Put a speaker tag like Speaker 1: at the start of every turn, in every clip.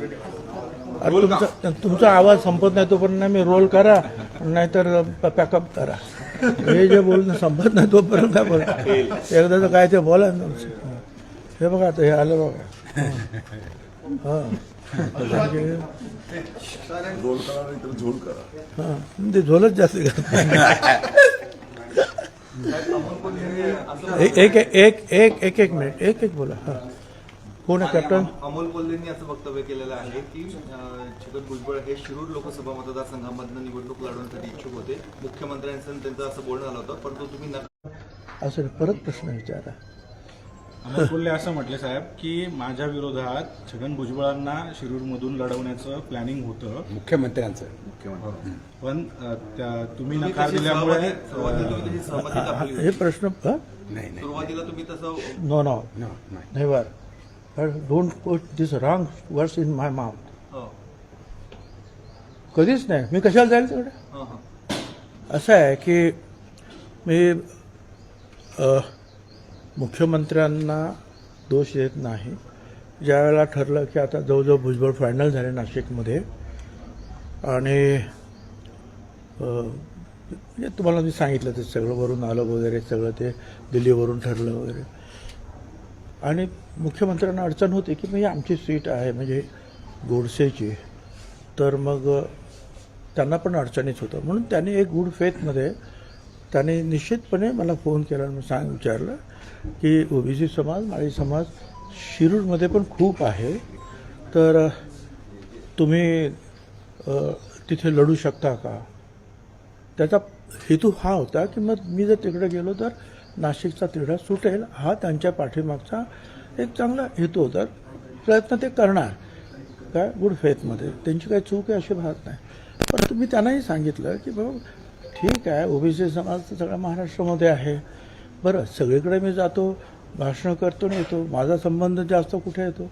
Speaker 1: तुमचा तुमचा आवाज संपत नाही तोपर्यंत मी रोल करा नाहीतर पॅकअप करा. हे जे बोलणं संपत नाही तोपर्यंत काय बोला एकदा तर काय ते बोला तुमचं. हे बघा आता हे आलं बघा. हां.
Speaker 2: झोल करा
Speaker 1: ते झोलच जास्त करत एक एक एक एक एक एक मिनिट एक एक बोला हां. कोण आहे कॅप्टन
Speaker 3: अमोल कोल्हेंनी असं वक्तव्य केलेलं आहे की छगन भुजबळ हे शिरूर लोकसभा मतदारसंघामधनं निवडणूक लढवण्यासाठी इच्छुक होते. मुख्यमंत्र्यांचं त्यांचं असं बोलणं आलं होतं परंतु तुम्ही नकार
Speaker 1: असं परत प्रश्न विचारा.
Speaker 4: अमोल कोल्हे असं म्हटले साहेब की माझ्या विरोधात छगन भुजबळांना शिरूरमधून लढवण्याचं प्लॅनिंग होतं.
Speaker 5: मुख्यमंत्र्यांचं.
Speaker 4: पण अ, त्या तुम्ही नकार दिल्यामुळे
Speaker 1: हा, हे. प्रश्न हं?
Speaker 5: नाही नाही.
Speaker 3: सुरुवातीला तुम्ही तसं
Speaker 1: नो नो
Speaker 5: no, नाही.
Speaker 1: Don't put this wrong words in my mouth कधीच नाही. मी कशाला जाईल तिकडे
Speaker 3: हं, हं.
Speaker 1: असं आहे की मी मुख्यमंत्र्यांना दोष देत नाही. ज्या वेळेला ठरलं की आता जवळजवळ भुजबळ फायनल झाले नाशिकमध्ये आणि म्हणजे तुम्हाला मी सांगितलं ते सगळं वरून आलं वगैरे सगळं ते दिल्लीवरून ठरलं वगैरे. आणि मुख्यमंत्र्यांना अडचण होती की म्हणजे आमची सीट आहे म्हणजे गोडसेची. तर मग त्यांना पण अडचणीच होतं. म्हणून त्यांनी एक गुड फेथमध्ये त्यांनी निश्चितपणे मला फोन केला आणि सांग विचारलं की ओबीसी समाज माळी समाज शिरूरमध्ये पण खूप आहे. तर तुम्ही तिथे लढू शकता का? त्याचा हेतू हा होता की मग मी जर तिकडे गेलो तर नाशिकचा तिढा सुटेल हा त्यांच्या पाठीमागचा एक चांगला हेतू होता. प्रयत्न ते करणार. काय? गुड फेथमध्ये त्यांची काही चूक आहे अशी भात नाही. परंतु मी त्यांनाही सांगितलं की बाबा ठीक आहे ओबीसी समाज तर सगळ्या महाराष्ट्रामध्ये आहे. बरं सगळीकडे मी जातो भाषणं करतो आणि येतो. माझा संबंध जास्त कुठे येतो?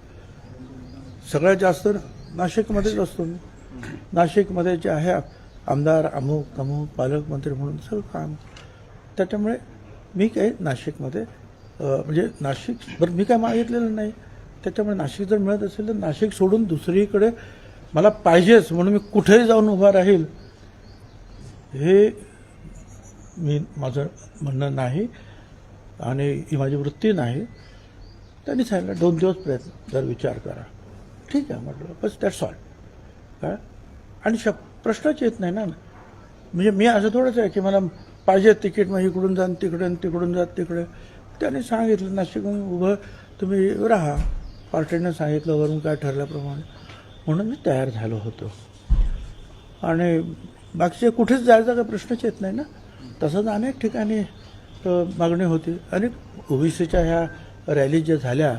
Speaker 1: सगळ्यात जास्त नाशिकमध्येच असतो मी. नाशिकमध्ये जे आहे आमदार अमुक अमुक पालकमंत्री म्हणून सगळं काम. त्याच्यामुळे मी काय नाशिकमध्ये म्हणजे नाशिक बरं मी काय मागितलेलं नाही. त्याच्यामुळे नाशिक जर मिळत असेल तर नाशिक सोडून दुसरीकडे मला पाहिजेच म्हणून मी कुठेही जाऊन उभा राहील. हे मी माझं म्हणणं नाही आणि ही माझी वृत्ती नाही. त्यांनी सांगितलं दोन दिवस प्रयत्न जर विचार करा. ठीक आहे म्हटलं बस दॅट्स ऑल काय? आणि शक प्रश्नच येत नाही ना. म्हणजे मी असं थोडंच आहे की मला पाहिजे तिकीट मग इकडून जा तिकडे आणि तिकडून जा तिकडे. त्यांनी सांगितलं नाशिकहून उभं तुम्ही राहा. पार्टीनं सांगितलं वरून काय ठरल्याप्रमाणे. म्हणून मी तयार झालो होतो. आणि बाकीचे कुठेच जायचा काही प्रश्नच येत नाही ना. तसंच अनेक ठिकाणी मागणी होती. अनेक ओबीसीच्या ह्या रॅली ज्या झाल्या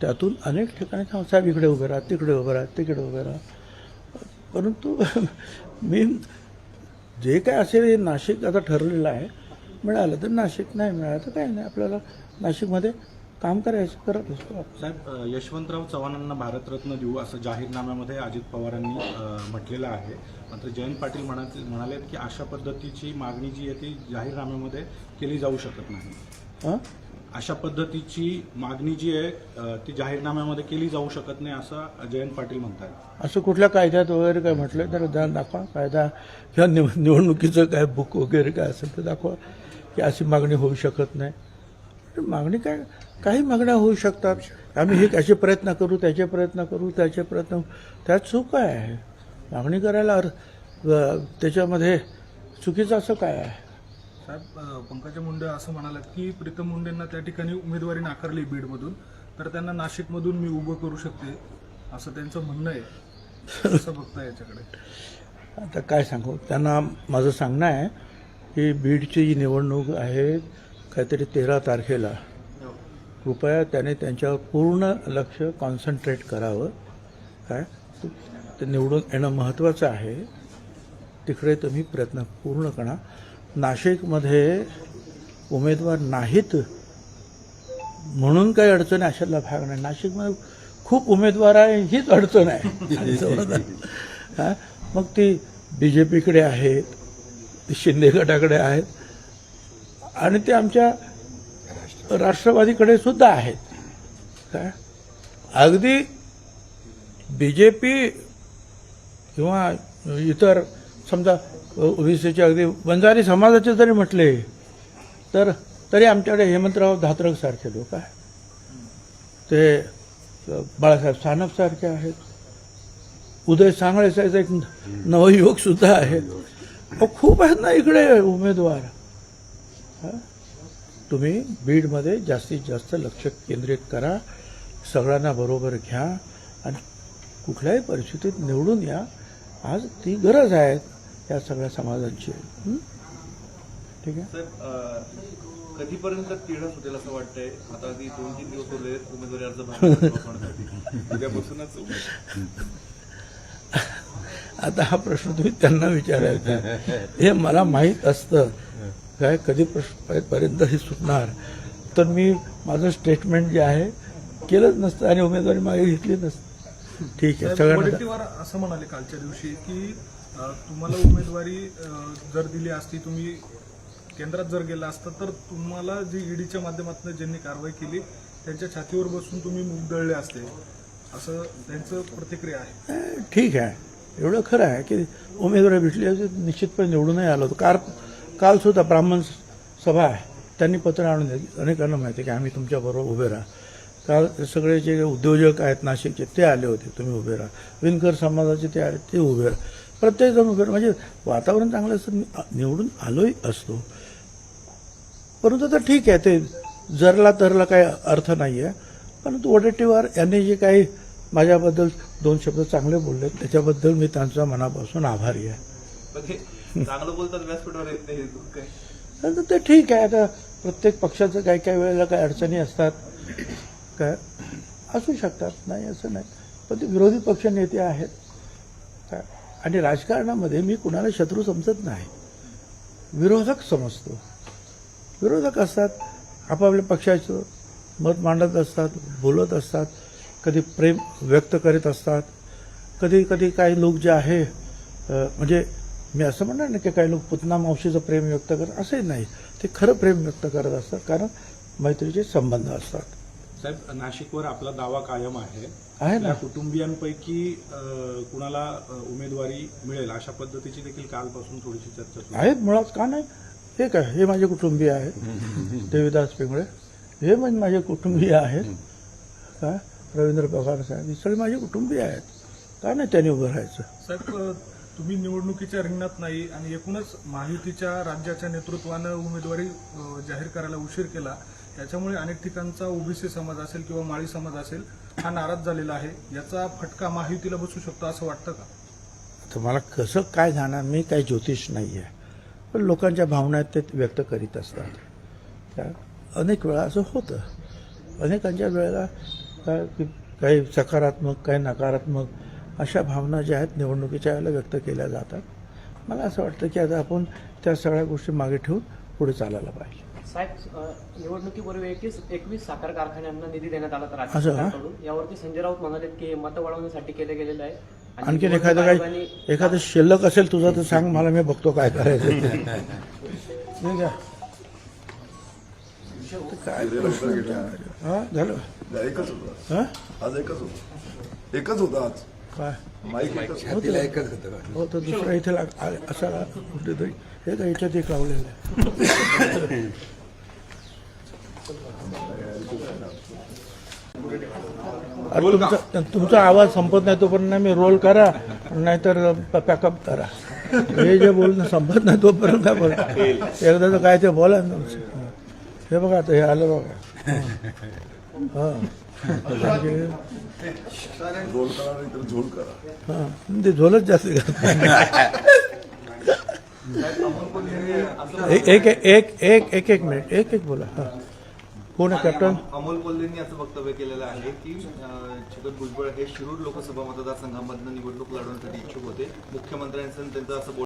Speaker 1: त्यातून अनेक ठिकाणी साहेब इकडे उभे राहा तिकडे उभे राहा तिकडे उभे राहा. परंतु मी जे काय असेल हे नाशिक आता ठरलेलं आहे मिळालं तर नाशिक नाही मिळालं तर काही नाही. आपल्याला नाशिकमध्ये काम करायचं करत असतो.
Speaker 4: साहेब यशवंतराव चव्हाणांना भारतरत्न देऊ असं जाहीरनाम्यामध्ये अजित पवारांनी म्हटलेलं आहे. मात्र जयंत पाटील म्हणा म्हणाले की अशा पद्धतीची मागणी जी आहे ती जाहीरनाम्यामध्ये केली जाऊ शकत नाही.
Speaker 1: हां?
Speaker 4: अशा पद्धतीची मागणी जी आहे ती जाहीरनाम्यामध्ये केली जाऊ शकत नाही असं जयंत पाटील म्हणतात
Speaker 1: असं कुठल्या कायद्यात वगैरे काय म्हटलं तर दा- दाखवा. कायदा किंवा निव निवडणुकीचं काय बुक वगैरे काय असेल तर दाखवा की अशी मागणी होऊ शकत नाही. मागणी काय काही मागण्या होऊ शकतात. आम्ही हे असे प्रयत्न करू त्याचे प्रयत्न करू त्याचे प्रयत्न त्यात चूक काय आहे? मागणी करायला त्याच्यामध्ये चुकीचं असं काय आहे?
Speaker 6: साहेब पंकजा मुंडे असं म्हणालात की प्रीतम मुंडेंना त्या ठिकाणी उमेदवारी नाकारली बीडमधून तर त्यांना नाशिकमधून मी उभं करू शकते असं त्यांचं म्हणणं आहे. असं बघता याच्याकडे?
Speaker 1: आता काय सांगू? त्यांना माझं सांगणं आहे की बीडची जी निवडणूक आहे काहीतरी तेरा तारखेला. कृपया त्याने त्यांच्यावर पूर्ण लक्ष कॉन्सन्ट्रेट करावं. काय? ते निवडून येणं महत्त्वाचं आहे. तिकडे तुम्ही प्रयत्न पूर्ण करा. नाशिकमध्ये उमेदवार नाहीत म्हणून काही अडचण आहे अशातला भाग नाही. नाशिकमध्ये खूप उमेदवार आहे हीच अडचण आहे? मग ती बी जे पीकडे आहेत ती शिंदे गटाकडे आहेत आणि ते आमच्या राष्ट्रवादीकडे सुद्धा आहेत. काय अगदी बी जे पी किंवा इतर समजा ओबीसीचे अगदी बंजारी समाजाचे जरी म्हटले तर तरी आमच्याकडे हेमंतराव धात्रकसारखे लोक आहेत. ते बाळासाहेब सानपसारखे आहेत. उदय सांगळे एक नवयुवकसुद्धा आहेत. खूप आहेत ना इकडे उमेदवार. हा? तुम्ही बीडमध्ये जास्तीत जास्त लक्ष केंद्रित करा सगळ्यांना बरोबर घ्या आणि कुठल्याही परिस्थितीत निवडून या. आज ती गरज आहे. या सगळ्या समाजांची हं? ठीक आहे?
Speaker 3: कधीपर्यंत तिढा सुटेल असं वाटतंय? आता अगदी दोन तीन दिवस उरले उमेदवारी अर्ज भरण्यासाठी उद्यापासूनच
Speaker 1: आता हा प्रश्न तुम्ही त्यांना विचारायचा हे मला माहीत असतं. काय कधी प्रश्न पर्यंत हे सुटणार? तर मी माझं स्टेटमेंट जे आहे केलंच नसतं आणि उमेदवारी मागे घेतली नसती. ठीक आहे सगळ्यांना
Speaker 6: असं म्हणाले कालच्या दिवशी की तुम्हाला उमेदवारी जर दिली असती तुम्ही केंद्रात जर गेला असता तर तुम्हाला जी ईडीच्या माध्यमातून ज्यांनी कारवाई केली त्यांच्या छातीवर बसून तुम्ही मुग दळले असते. असं त्यांचं प्रतिक्रिया आहे.
Speaker 1: ठीक आहे. एवढं खरं आहे की उमेदवारी भेटली असे निश्चितपणे निवडूनही आलो होतो. कार काल सुद्धा ब्राह्मण सभा आहे. त्यांनी पत्र आणून दिली. अनेकांना माहिती आहे की आम्ही तुमच्याबरोबर उभे राहा. काल सगळे जे उद्योजक आहेत नाशिकचे ते आले होते. तुम्ही उभे राहा. विणकर समाजाचे ते आले ते उभे राहा. प्रत्येकजण उभे राहा म्हणजे वातावरण चांगलं असतं मी निवडून आलोही असतो. परंतु तर ठीक आहे ते जरला तरला काही अर्थ नाही आहे परंतु वडेट्टीवार यांनी जे काही माझ्याबद्दल दोन शब्द चांगले बोलले त्याच्याबद्दल मी त्यांचा मनापासून आभारी आहे.
Speaker 3: हे चांगलं बोलतात व्यासपीठावर
Speaker 1: ते ठीक आहे आता प्रत्येक पक्षाचं काही काही वेळेला काही अडचणी असतात. काय? असू शकतात नाही असं नाही. पण ते विरोधी पक्ष नेते आहेत. काय? आणि राजकारणामध्ये मी कुणाला शत्रू समजत नाही. विरोधक समजतो. विरोधक असतात आपापल्या पक्षाचं मत मांडत असतात बोलत असतात कधी प्रेम व्यक्त करीत असतात कधी कधी काही लोक जे आहे म्हणजे मी असं म्हणणार नाही की काही लोक पुतना मावशीचं प्रेम व्यक्त करत असंही नाही. ते खरं प्रेम व्यक्त करत असतात कारण मैत्रीचे संबंध असतात.
Speaker 4: साहेब नाशिकवर आपला दावा कायम आहे.
Speaker 1: आहे ना?
Speaker 4: आपल्या कुटुंबियांपैकी अ, कुणाला अ, उमेदवारी मिळेल अशा पद्धतीची देखील कालपासून थोडीशी चर्चा सुरू आहे.
Speaker 1: आहेत मुळात का नाही? हे काय? हे माझे कुटुंबीय आहेत. देवीदास पिंगळे. हे म्हणजे माझे कुटुंबीय आहेत. काय रवींद्र पवार साहेब. हे सगळे माझे कुटुंबीय आहेत. का नाही त्यांनी उभं राहायचं?
Speaker 6: साहेब अ, तुम्ही निवडणुकीच्या रिंगणात नाही आणि एकूणच माहितीच्या राज्याच्या नेतृत्वानं उमेदवारी अ, जाहीर करायला उशीर केला. याच्यामुळे अनेक ठिकाणचा ओबीसी समाज असेल किंवा माळी समाज असेल हा नाराज झालेला आहे. याचा फटका महायुतीला बसू शकतो असं वाटतं का?
Speaker 1: तर मला कसं काय जाणार? मी काही ज्योतिष नाही आहे पण लोकांच्या भावना आहेत ते व्यक्त करीत असतात. त्या अनेक वेळा असं होतं. अनेकांच्या वेळेला काय काही सकारात्मक काही नकारात्मक अशा भावना ज्या आहेत निवडणुकीच्या वेळेला व्यक्त केल्या जातात. मला असं वाटतं की आता आपण त्या सगळ्या गोष्टी मागे ठेवून पुढे चालायला पाहिजे.
Speaker 5: साहेब निवडणुकीपूर्वी एकवीस एकवीस साखर कारखान्यांना निधी देण्यात आला तर राज्य
Speaker 1: असं का?
Speaker 5: सरकारकडून यावरती संजय राऊत म्हणाले की मतं वळवण्यासाठी केले गेलेलं आहे. आणि
Speaker 1: आणखीन
Speaker 5: निवडणूक
Speaker 1: एखादं काही
Speaker 5: आयोगाने-
Speaker 1: एखादं शिल्लक असेल तुझं तर सांग मला मी बघतो काय करायचं ते. ठीक आहे तर काय प्रश्न हा झालं.
Speaker 2: एकच होता.
Speaker 1: हा?
Speaker 2: आज एकच होता. एकच होता आज.
Speaker 1: काय?
Speaker 2: माईक एकच होता.
Speaker 1: हो तर दुसरा इथे लाग- आ- असा कुठेतरी हे का याच्यात एक लावलेलं आहे. तुमचा तुमचा आवाज संपत नाही तोपर्यंत मी रोल करा नाहीतर पॅकअप करा. हे जे बोलणं संपत नाही तोपर्यंत काय बोला एकदा काय ते बोला हे बघा आता हे आलं बघा. हा. ते झोलच जास्त करतात एक एक एक एक एक एक मिनिट. एक एक बोला. हा. कोण आहे कॅप्टन
Speaker 3: अमोल कोल्हेंनी असं वक्तव्य केलेलं आहे की छगन भुजबळ हे शिरूर लोकसभा मतदारसंघामधनं निवडणूक लढवण्यासाठी इच्छुक होते. मुख्यमंत्र्यांचं त्यांचं असं